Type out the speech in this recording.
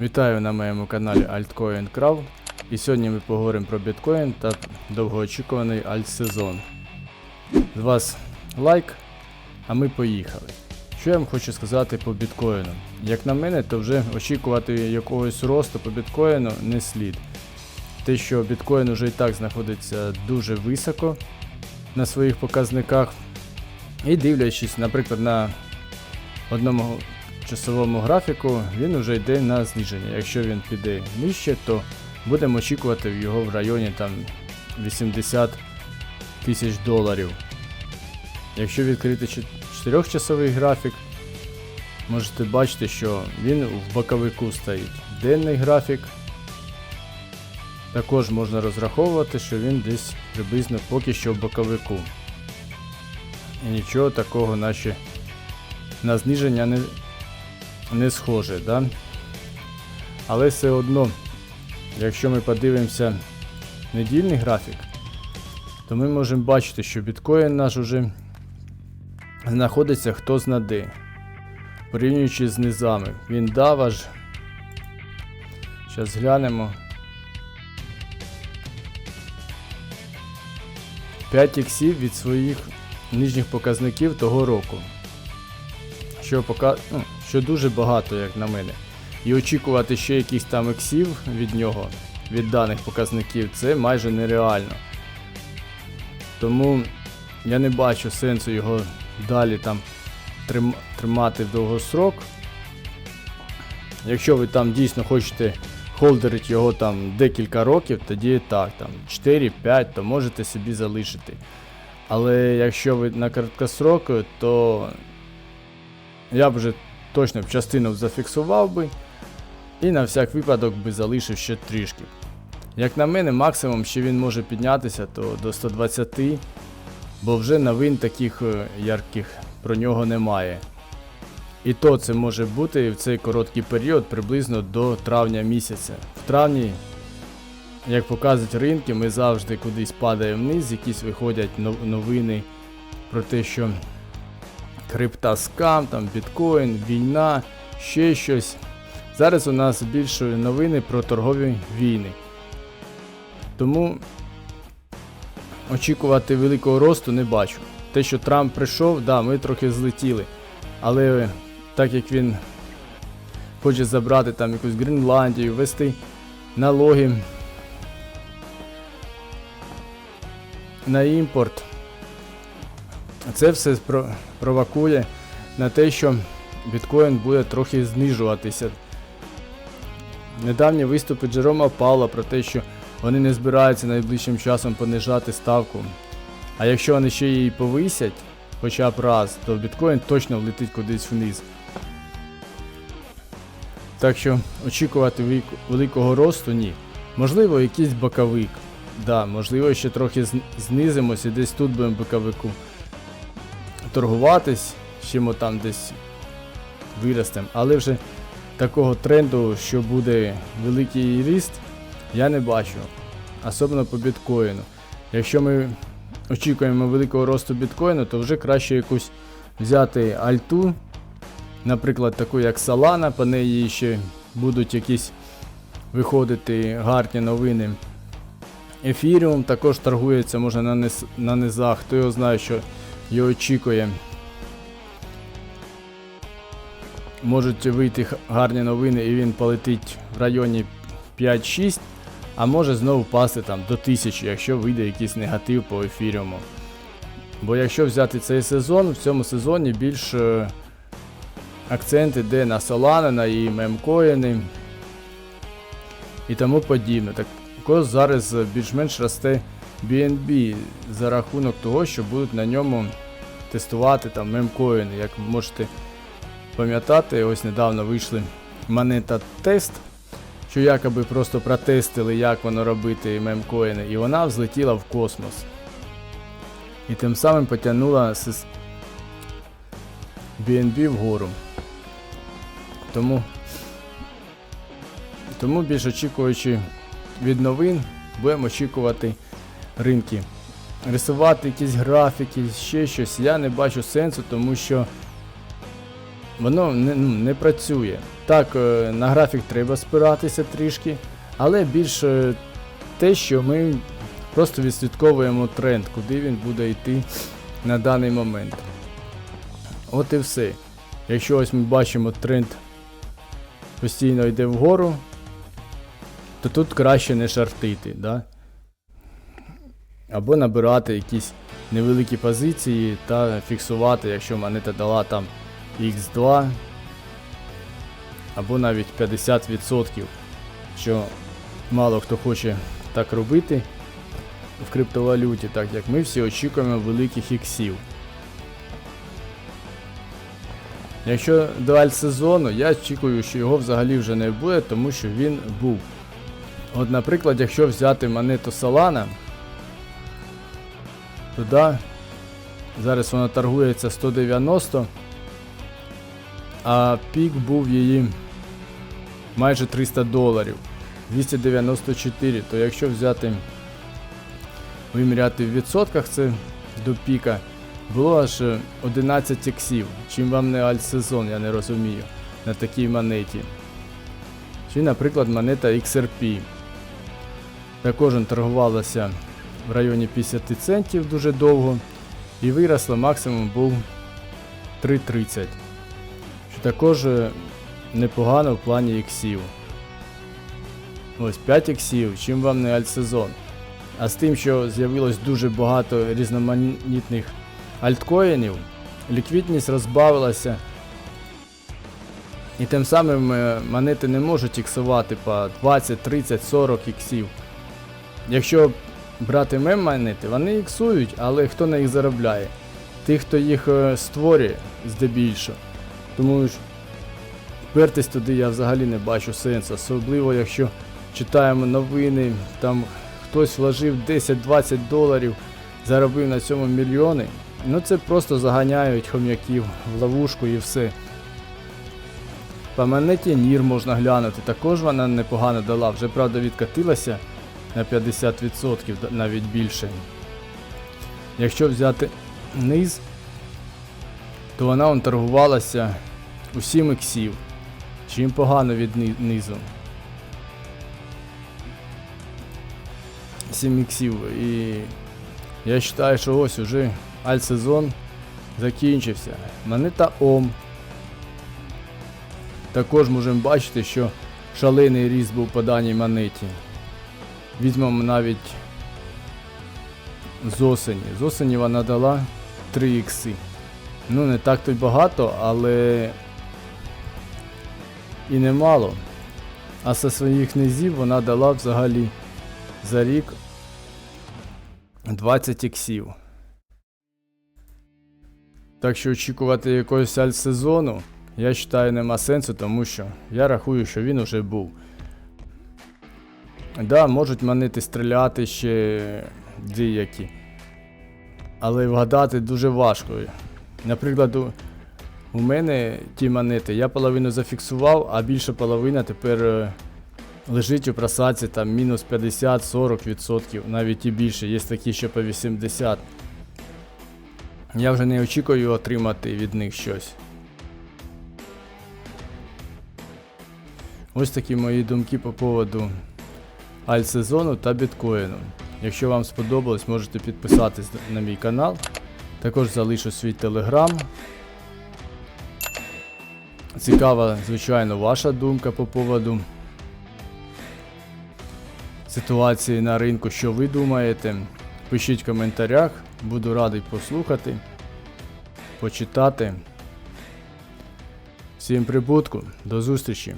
Вітаю на моєму каналі Altcoin Крав. І сьогодні ми поговоримо про біткоін та довгоочікуваний альтсезон. З вас лайк, а ми поїхали. Що я вам хочу сказати по біткоїну? Як на мене, то вже очікувати якогось росту по біткоїну не слід. Те, що біткоін вже і так знаходиться дуже високо на своїх показниках. І дивлячись, наприклад, на одному часовому графіку, він вже йде на зниження. Якщо він піде нижче, то будемо очікувати його в районі там 80 тисяч доларів. Якщо відкрити 4-часовий графік, можете бачити, що він в боковику стоїть. Денний графік. Також можна розраховувати, що він десь приблизно поки що в боковику. І нічого такого наші на зниження не, не схоже, да? Але все одно, якщо ми подивимося недільний графік, то ми можемо бачити, що біткоін наш уже знаходиться хто зна де. Порівнюючи з низами. Він дав аж. Зараз глянемо. 5 іксів від своїх нижніх показників того року. Що, пока... ну, що дуже багато, як на мене. І очікувати ще якихось там іксів від нього, від даних показників, це майже нереально. Тому я не бачу сенсу його далі там тримати в довгосрок. Якщо ви там дійсно хочете холдерити його там декілька років, тоді так, там 4-5, то можете собі залишити. Але якщо ви на короткосрок, то я б вже точно б частину зафіксував би і на всяк випадок би залишив ще трішки. Як на мене, максимум ще він може піднятися то до 120, бо вже новин таких е, ярких про нього немає. І то це може бути в цей короткий період приблизно до травня місяця. В травні, як показують ринки, ми завжди кудись падаємо вниз, якісь виходять новини про те, що крипта скам, там біткоін, війна, ще щось. Зараз у нас більше новини про торгові війни. Тому очікувати великого росту не бачу. Те, що Трамп прийшов, да, ми трохи злетіли. Але так як він хоче забрати там якусь Гренландію, ввести налоги на імпорт, це все провокує на те, що біткоін буде трохи знижуватися. Недавні виступи Джерома Паула про те, що вони не збираються найближчим часом понижати ставку. А якщо вони ще її повисять, хоча б раз, то біткоін точно влетить кудись вниз. Так що очікувати великого росту ні. Можливо, якийсь боковик. Да, можливо, ще трохи зн- знизимось і десь тут будемо боковику торгуватись, ми там десь виростемо. Але вже такого тренду, що буде великий ріст, я не бачу. Особливо по біткоїну. Якщо ми очікуємо великого росту біткоїну, то вже краще якусь взяти альту, наприклад, таку як Solana, по неї ще будуть якісь виходити гарні новини. Ефіріум також торгується, може на, низ, на низах, хто його знає, що його очікує. Можуть вийти гарні новини і він полетить в районі 5-6, а може знову впасти там до 1000, якщо вийде якийсь негатив по ефіріуму. Бо якщо взяти цей сезон, в цьому сезоні більш е, акцент іде на Solana, на її мемкоїни і тому подібне. Також зараз е, більш-менш росте BNB за рахунок того, що будуть на ньому тестувати там мемкоїни. Як можете пам'ятати, ось недавно вийшли монета тест, що якоби просто протестили, як воно робити мемкоїни, і вона взлетіла в космос. І тим самим потягнула BNB вгору. Тому, тому більш очікуючи від новин, будемо очікувати ринки. Рисувати якісь графіки, ще щось, я не бачу сенсу, тому що воно не, ну, не працює. Так, е, на графік треба спиратися трішки, але більше те, що ми просто відслідковуємо тренд, куди він буде йти на даний момент. От і все. Якщо ось ми бачимо тренд постійно йде вгору, то тут краще не шартити, да? Або набирати якісь невеликі позиції та фіксувати, якщо монета дала там X2 або навіть 50%, що мало хто хоче так робити в криптовалюті, так як ми всі очікуємо великих іксів. Якщо до альтсезону, я очікую, що його взагалі вже не буде, тому що він був. От, наприклад, якщо взяти монету Solana, то да, зараз вона торгується 190, а пік був її майже 300 доларів. 294, то якщо взяти виміряти в відсотках це до піка, було аж е, 11 іксів. Чим вам не альтсезон, я не розумію, на такій монеті. Чи, наприклад, монета XRP. Також торгувалася в районі 50 центів дуже довго. І виросла максимум був 3.30. Що також е, непогано в плані іксів. Ось 5 іксів, чим вам не альтсезон. А з тим, що з'явилось дуже багато різноманітних альткоїнів, ліквідність розбавилася. І тим самим е, монети не можуть іксувати по 20, 30, 40 іксів. Якщо брати мем монети, вони іксують, але хто на їх заробляє? Ті, хто їх е, створює здебільшого. Тому ж впертись туди я взагалі не бачу сенсу, особливо якщо читаємо новини, там хтось вложив 10-20 доларів, заробив на цьому мільйони. Ну це просто заганяють хом'яків в ловушку і все. По монеті Нір можна глянути, також вона непогано дала, вже правда відкатилася на 50%, навіть більше. Якщо взяти низ, то вона он торгувалася у 7 іксів. Чим погано від низу. 7 іксів. І я вважаю, що ось уже альтсезон закінчився. Монета ОМ. Також можемо бачити, що шалений ріст був по даній монеті. Візьмемо навіть з осені. З осені вона дала 3 ікси. Ну, не так то й багато, але і немало. А зі своїх низів вона дала взагалі за рік 20 іксів. Так що очікувати якогось альтсезону, я вважаю, нема сенсу, тому що я рахую, що він уже був. Да, можуть монети стріляти ще деякі. Але вгадати дуже важко. Наприклад, у- мене ті монети, я половину зафіксував, а більша половина тепер е, лежить у просадці там мінус 50-40%, навіть і більше, є такі, що по 80%. Я вже не очікую отримати від них щось. Ось такі мої думки по поводу альтсезону та біткоїну. Якщо вам сподобалось, можете підписатись на мій канал. Також залишу свій телеграм. Цікава, звичайно, ваша думка по поводу ситуації на ринку, що ви думаєте. Пишіть в коментарях, буду радий послухати, почитати. Всім прибутку, до зустрічі!